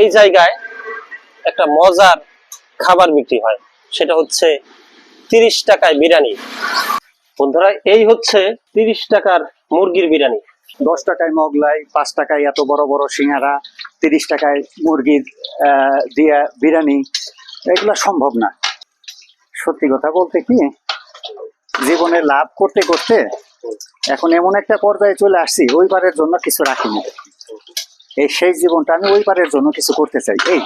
এই জায়গায় একটা মজার খাবার বিক্রি হয়। সেটা হচ্ছে তিরিশ টাকায় বিরিয়ানি। বন্ধুরা, এই হচ্ছে তিরিশ টাকার মুরগির বিরিয়ানি। দশ টাকায় মগলাই, পাঁচ টাকায় এত বড় বড় সিঙ্গারা, তিরিশ টাকায় মুরগির দিয়া বিরিয়ানি। এগুলা সম্ভব না। সত্যি কথা বলতে কি, জীবনে লাভ করতে করতে এখন এমন একটা পর্যায়ে চলে আসছি, ওইবারের জন্য কিছু রাখিনি। এই সেই জীবনটা আমি ওইবারের জন্য কিছু করতে চাই। এই।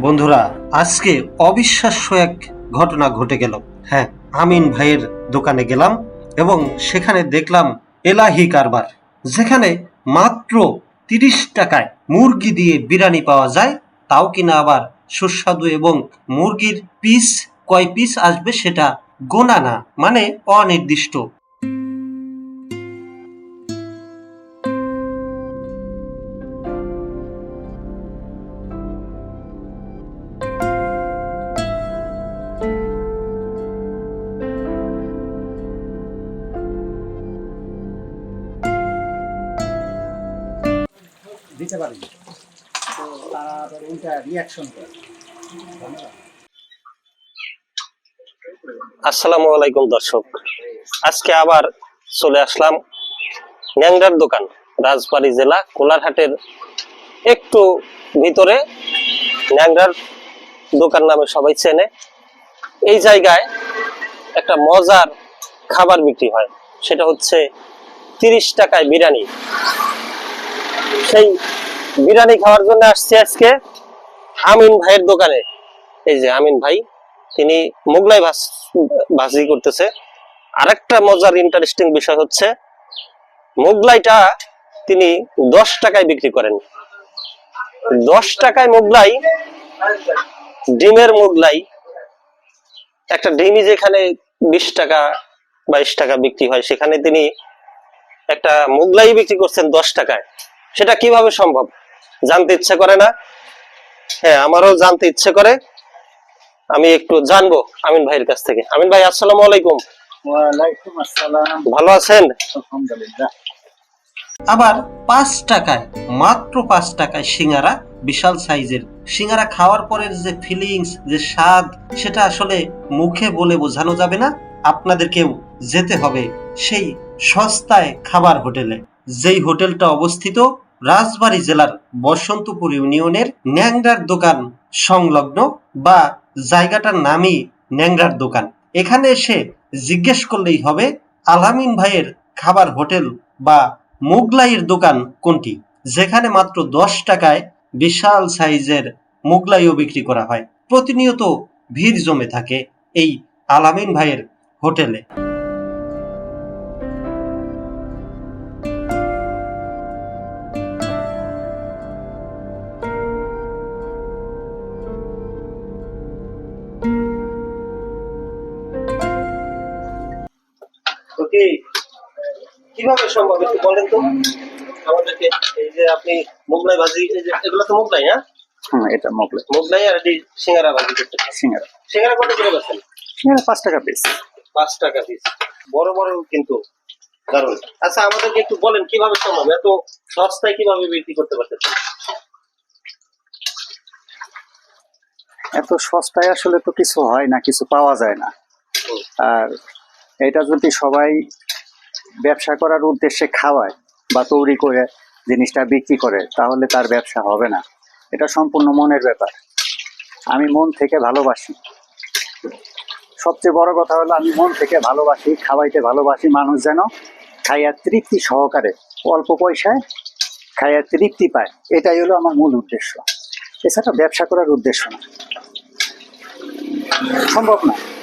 বন্ধুরা, আজকে অবিশ্বাস্য এক ঘটনা ঘটে গেল। হ্যাঁ আমিন ভাইয়ের দোকানে গেলাম এবং সেখানে দেখলাম এলাহি কারবার, যেখানে মাত্র তিরিশ টাকায় মুরগি দিয়ে বিরিয়ানি পাওয়া যায়, তাও কিনা আবার সুস্বাদু এবং মুরগির পিস কয় পিস আসবে সেটা গোনা না মানে অনির্দিষ্ট। দিতে পারি তার উল্টা রিয়াকশন করে। আসসালামু আলাইকুম, দর্শক। আজকে আবার চলে আসলাম দোকান জেলা, কোলারহাটের একটু ভিতরে ন্যাংরার দোকান নামে সবাই চেনে। এই জায়গায় একটা মজার খাবার বিক্রি হয়, সেটা হচ্ছে তিরিশ টাকায় বিরিয়ানি। সেই বিরিয়ানি খাওয়ার জন্য আসছি আজকে আমিন ভাইয়ের দোকানে। এই যে আমিন ভাই, তিনি মোগলাই ভাজ, ভাজি করতেছে। আরেকটা মজার ইন্টারেস্টিং বিষয় হচ্ছে, মোগলাইটা তিনি দশ টাকায় বিক্রি করেন। দশ টাকায় মোগলাই, ডিমের মোগলাই, একটা ডিমই যেখানে বিশ টাকা, বাইশ টাকা বিক্রি হয়, সেখানে তিনি একটা মোগলাই বিক্রি করছেন দশ টাকায়। সেটা কীভাবে সম্ভব? জানতে ইচ্ছে করে না। হ্যাঁ আমারও জানতে ইচ্ছে করে। আমি একটু জানব আমিন ভাইয়ের কাছ থেকে। আমিন ভাই আসসালামু আলাইকুম। ওয়ালাইকুম আসসালাম। ভালো আছেন? আলহামদুলিল্লাহ। আবার পাঁচ টাকায় মাত্র পাঁচ টাকায় সিঙ্গারা বিশাল সাইজের। সিঙ্গারা খাওয়ার পরের যে ফিলিংস যে স্বাদ সেটা আসলে মুখে বলে বোঝানো যাবে না। আপনাদেরকেও যেতে হবে সেই সস্তায় খাবার হোটেলে। যেই হোটেলটা অবস্থিত রাজবাড়ী জেলার বসন্তপুর ইউনিয়নের ন্যাংরার দোকান সংলগ্ন বা জায়গাটার নামই ন্যাংরার দোকান। এখানে এসে জিজ্ঞেস করলেই হবে আলামিন ভাইয়ের খাবার হোটেল বা মোগলাইয়ের দোকান কোনটি? যেখানে মাত্র দশ টাকায় বিশাল সাইজের মোগলাইও বিক্রি করা হয়। প্রতিনিয়ত ভিড় জমে থাকে এই আলামিন ভাইয়ের হোটেলে। কীভাবে সম্ভব একটু বলেন তো? আমাদেরকে এই যে আপনি মোগলাই ভাজি এগুলো তো মোগলাই হ্যাঁ এটা মগলাই। মোগলাই আর এটি সিঙ্গারা ভাজি করতে সিঙ্গারা। সিঙ্গারা কত করে বেছেন সিঙ্গারা পাঁচ টাকা পিস পাঁচ টাকা পিস বড় বড় কিন্তু দারুণ। আচ্ছা আমাদেরকে একটু বলেন কীভাবে সম্ভব? এত সস্তায় কীভাবে বিক্রি করতে পারতেছেন? এত সস্তায় আসলে তো কিছু হয় না কিছু পাওয়া যায় না। আর এটা যদি সবাই ব্যবসা করার উদ্দেশ্যে খাওয়ায় বা তৈরি করে জিনিসটা বিক্রি করে, তাহলে তার ব্যবসা হবে না। এটা সম্পূর্ণ মনের ব্যাপার। আমি মন থেকে ভালোবাসি। সবচেয়ে বড় কথা হলো, আমি মন থেকে ভালোবাসি, খাওয়াইতে ভালোবাসি মানুষ যেন খাইয়া তৃপ্তি সহকারে অল্প পয়সায় খাইয়া তৃপ্তি পায়। এটাই হলো আমার মূল উদ্দেশ্য। এছাড়া ব্যবসা করার উদ্দেশ্য না। সম্ভব না।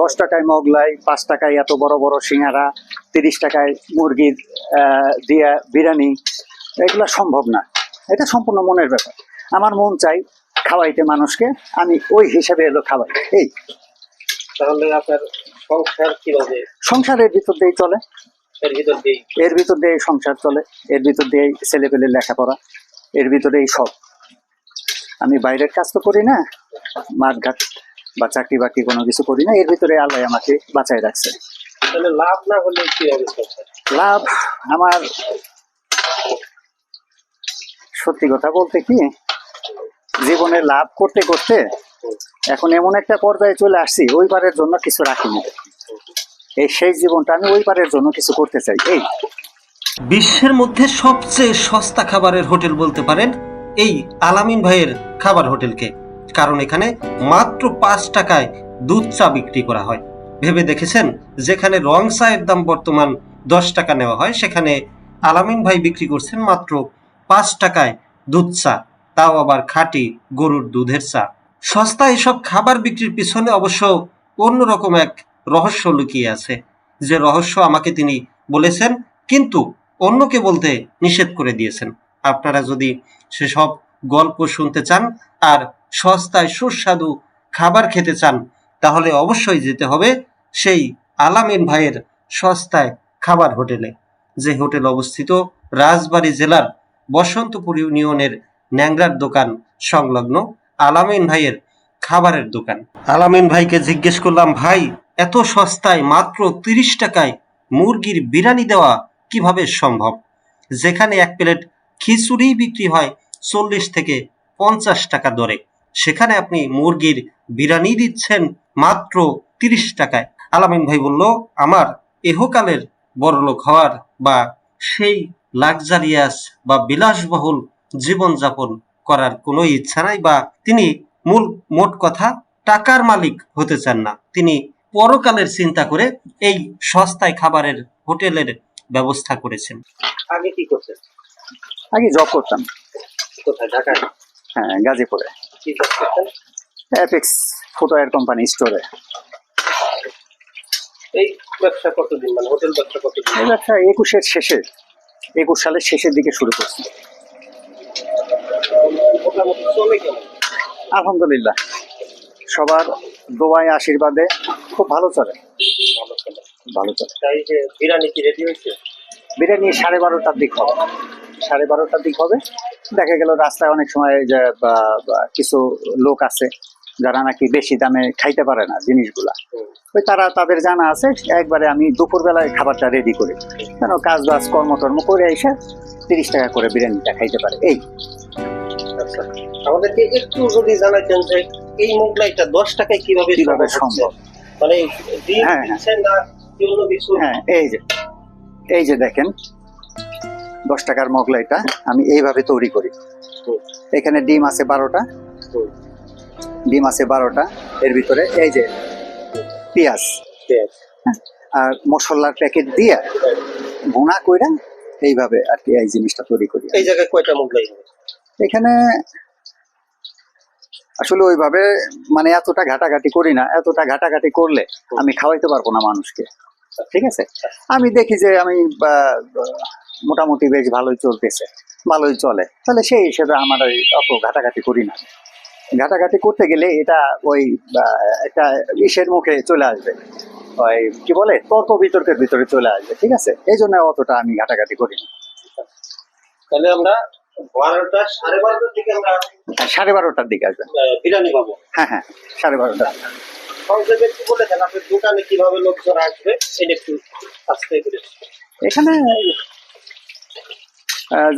দশ টাকায় মগলাই পাঁচ টাকায় এত বড় বড় সিঙ্গারা তিরিশ টাকায় মুরগির দিয়া বিরিয়ানি এগুলো সম্ভব না। এটা সম্পূর্ণ মনের ব্যাপার। আমার মন চাই খাওয়াইতে মানুষকে আমি ওই হিসাবে এলো খাওয়াই। এই। তাহলে আপনার সংসার কীভাবে? সংসারের ভিতর দিয়েই চলে। এর ভিতর দিয়ে এর ভিতর দিয়ে সংসার চলে এর ভিতর দিয়েই ছেলেপেলে লেখাপড়া এর ভিতরেই সব। আমি বাইরের কাজ তো করি না মাঠঘাট বা চাকরি বাকরি কোনো কিছু করি না এর ভিতরে আল্লাহ আমাকে বাঁচাই রাখছে। তাহলে লাভ না হলে কি লাভ আমার সত্যি কথা বলতে কি জীবনে লাভ করতে করতে এখন এমন একটা পর্যায়ে চলে আসছি ওই পারের জন্য কিছু রাখিনি। এই সেই জীবনটা আমি ওই পারের জন্য কিছু করতে চাই এই। বিশ্বের মধ্যে সবচেয়ে সস্তা খাবারের হোটেল বলতে পারেন এই আলামিন ভাইয়ের খাবার হোটেলকে। কারণ এখানে মাত্র পাঁচ টাকায় দুধ চা বিক্রি করা হয়। ভেবে দেখেছেন? যেখানে রং চায়ের দাম বর্তমান দশ টাকা নেওয়া হয়, সেখানে আলামিন ভাই বিক্রি করছেন মাত্র পাঁচ টাকায় দুধ চা, তাও আবার খাঁটি গরুর দুধের চা। সস্তা এসব খাবার বিক্রির পিছনে অবশ্য অন্যরকম এক রহস্য লুকিয়ে আছে। যে রহস্য আমাকে তিনি বলেছেন, কিন্তু অন্যকে বলতে নিষেধ করে দিয়েছেন। আপনারা যদি সেসব গল্প শুনতে চান আর সস্তায় সুস্বাদু খাবার খেতে চান, তাহলে অবশ্যই যেতে হবে সেই আলামিন ভাইয়ের সস্তায় খাবার হোটেলে, যে হোটেল অবস্থিত রাজবাড়ী জেলার বসন্তপুর ইউনিয়নের ন্যাংরার দোকান সংলগ্ন আলামিন ভাইয়ের খাবারের দোকান। আলামিন ভাইকে জিজ্ঞেস করলাম, ভাই, এত সস্তায় মাত্র তিরিশ টাকায় মুরগির বিরিয়ানি দেওয়া কীভাবে সম্ভব? যেখানে এক প্লেট খিচুড়ি বিক্রি হয় চল্লিশ থেকে পঞ্চাশ টাকা দরে। সেখানে আপনি মুরগির বিরিয়ানি দিচ্ছেন মাত্র তিরিশ টাকায়। আলামিন ভাই বলল আমার এহকালের বড়লোক হওয়ার বা সেই লাক্সারিয়াস বা বিলাসবহুল জীবনযাপন করার কোনো ইচ্ছা নাই বা তিনি মূল মোট কথা টাকার মালিক হতে চান না। তিনি পরকালের চিন্তা করে এই সস্তায় খাবারের হোটেলের ব্যবস্থা করেছেন। আগে কি করছেন আগে জব করতাম। কোথায়? ঢাকায়? হ্যাঁ গাজীপুরে। কি অ্যাপেক্স ফুটওয়্যার কোম্পানি স্টোরে এই ব্যবসা কতদিন? মানে হোটেল ব্যবসা কতদিন? এই ব্যবসা একুশের শেষে। একুশ সালের শেষের দিকে শুরু করছি। আলহামদুলিল্লাহ। সবার দোয়ায় আশীর্বাদে খুব ভালো চলে। ভালো চলে। ভালো চলে। তাই যে বিরিয়ানি কি রেডি হয়েছে? বিরিয়ানি সাড়ে বারোটার দিক হবে। সাড়ে বারোটার দিক হবে। দেখা গেল রাস্তায় অনেক সময় যে কিছু লোক আছে যারা নাকি বেশি দামে খাইতে পারে না জিনিসগুলা। ওই তারা তাদের জানা আছে একবারে আমি দুপুরবেলায় খাবারটা রেডি করি। কেন কাজ বাজ কর্মটর্ম করে এসে তিরিশ টাকা করে বিরিয়ানিটা খাইতে পারে। এই। আচ্ছা আমাদেরকে একটু যদি জানাইতেন যে এই মোগলাইটা দশ টাকায় কীভাবে কীভাবে সম্ভব? মানে হ্যাঁ, হ্যাঁ। হ্যাঁ এই যে এই যে দেখেন দশ টাকার মগলাইটা আমি এইভাবে তৈরি করি। এখানে ডিম আছে বারোটা। ডিম আছে বারোটা। এর ভিতরে এই যে পেঁয়াজ। পেঁয়াজ। আর মশলার প্যাকেট দিয়ে ভুনা কইরা এইভাবে আর কি এই জিনিসটা তৈরি করি। এই জায়গায় কয়টা মোগলাই এখানে আসলে ওইভাবে মানে এতটা ঘাটাঘাটি করি না। এতটা ঘাটাঘাটি করলে আমি খাওয়াইতে পারব না মানুষকে। ঠিক আছে? আমি দেখি যে আমি মোটামুটি বেশ ভালোই চলতেছে ভালোই চলে। তাহলে সেই হিসেবে আমার ওই অত ঘাটাঘাটি করি না। ঘাটাঘাটি করতে গেলে এটা ওই একটা ইসের মুখে চলে আসবে। ওই কি বলে তর্ক বিতর্কের ভিতরে চলে আসবে ঠিক আছে? এই জন্য অতটা আমি ঘাটাঘাটি করি না। তাহলে আমরা সাড়ে বারোটার দিকে আসবেন। বিরিয়ানি পাবো। হ্যাঁ হ্যাঁ সাড়ে বারোটা। সংক্ষেপে একটু বলে দেন আপনার দোকানে কীভাবে লোকজন আসবে সেটা একটু আস্তে এখানে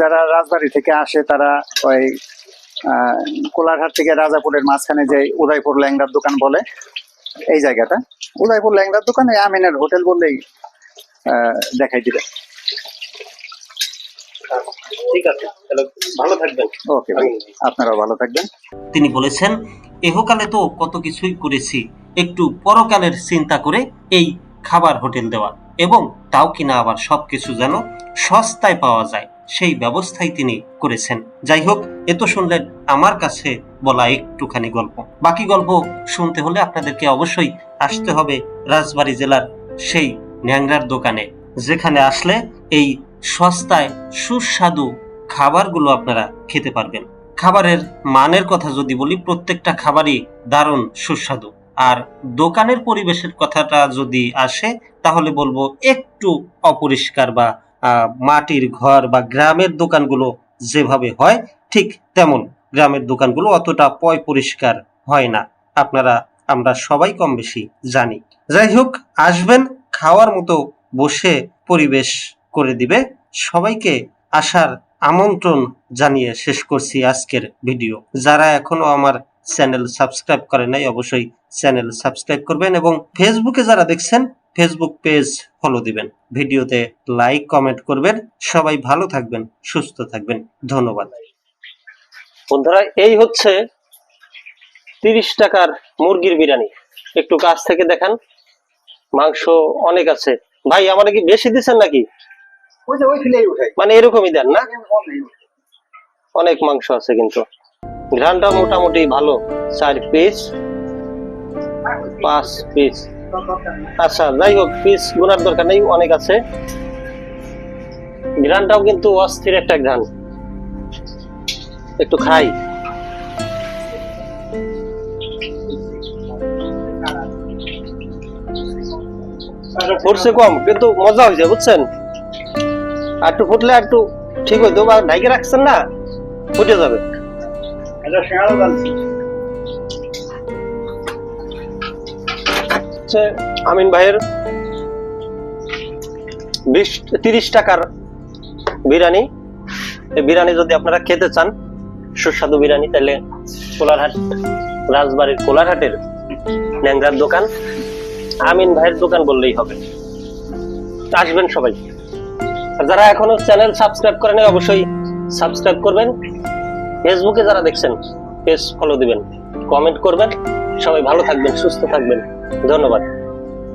যারা রাজবাড়ি থেকে আসে তারা ওই আহ, কোলারহাট থেকে রাজাপুরের মাঝখানে যে উদয়পুর ল্যাংড়ার দোকান বলে এই জায়গাটা। উদয়পুর ল্যাংড়ার দোকানে আমিনের হোটেল বললেই আহ, দেখাই দিবে। ঠিক আছে তাহলে ভালো থাকবেন। ওকে ভাই আপনারাও ভালো থাকবেন। তিনি বলেছেন এহকালে তো কত কিছুই করেছি একটু পরকালের চিন্তা করে এই খাবার হোটেল দেওয়া এবং তাও কিনা আবার সবকিছু যেন সস্তায় পাওয়া যায়। সেই ব্যবস্থাই তিনি করেছেন। যাই হোক, এ তো শুনলেন আমার কাছে বলা একটুখানি গল্প। বাকি গল্প শুনতে হলে আপনাদেরকে অবশ্যই আসতে হবে রাজবাড়ী জেলার সেই ন্যাংরার দোকানে, যেখানে আসলে এই সস্তায় সুস্বাদু খাবারগুলো আপনারা খেতে পারবেন। খাবারের মানের কথা যদি বলি, প্রত্যেকটা খাবারই দারুণ সুস্বাদু। আর দোকানের পরিবেশের কথাটা যদি আসে, তাহলে বলব একটু অপরিষ্কার বা মাটির ঘর বা গ্রামের দোকানগুলো যেভাবে হয়, ঠিক তেমন গ্রামের দোকানগুলো অতটা পয় পরিষ্কার হয় না। আপনারা, আমরা সবাই কম বেশি জানি। যাই হোক, আসবেন, খাওয়ার মতো বসে পরিবেশ করে দিবে। সবাইকে আসার আমন্ত্রণ জানিয়ে শেষ করছি আজকের ভিডিও। যারা এখনও আমার চ্যানেল সাবস্ক্রাইব করে নাই, অবশ্যই চ্যানেল সাবস্ক্রাইব করবেন এবং ফেসবুকে যারা দেখছেন ফেসবুক পেজ ফলো দিবেন। ভিডিওতে লাইক কমেন্ট করবেন। সবাই ভালো থাকবেন সুস্থ থাকবেন। ধন্যবাদ। বন্ধুরা এই হচ্ছে তিরিশ টাকার মুরগির বিরিয়ানি। একটু কাছ থেকে দেখান। মাংস অনেক আছে। ভাই আমার কি বেশি দিচ্ছেন নাকি? মানে এরকমই দেন না? অনেক মাংস আছে কিন্তু। ঘ্রানটা মোটামুটি ভালো। চার পিস পাঁচ পিস আচ্ছা যাই হোক পিস দরকার নেই, অনেক আছে। ঘ্রানটাও কিন্তু অস্থির একটা ঘ্রান একটু খাই। ফুটছে কম, কিন্তু মজা হয়েছে, বুঝছেন? আর একটু ফুটলে একটু ঠিক হইতো বা ঢাইকে রাখছেন না, ফুটে যাবে। এটা হচ্ছে আমিন ভাইয়ের বিশ, তিরিশ টাকার বিরিয়ানি। এই বিরিয়ানি যদি আপনারা খেতে চান, সুস্বাদু বিরিয়ানি, তাহলে কোলারহাট, রাজবাড়ির কোলারহাটের ন্যাংরার দোকান, আমিন ভাইয়ের দোকান বললেই হবে। আসবেন সবাই। যারা এখনও চ্যানেল সাবস্ক্রাইব করেন, অবশ্যই সাবস্ক্রাইব করবেন। ফেসবুকে যারা দেখছেন, পেজ ফলো দিবেন, কমেন্ট করবেন। সবাই ভালো থাকবেন, সুস্থ থাকবেন। ধন্যবাদ।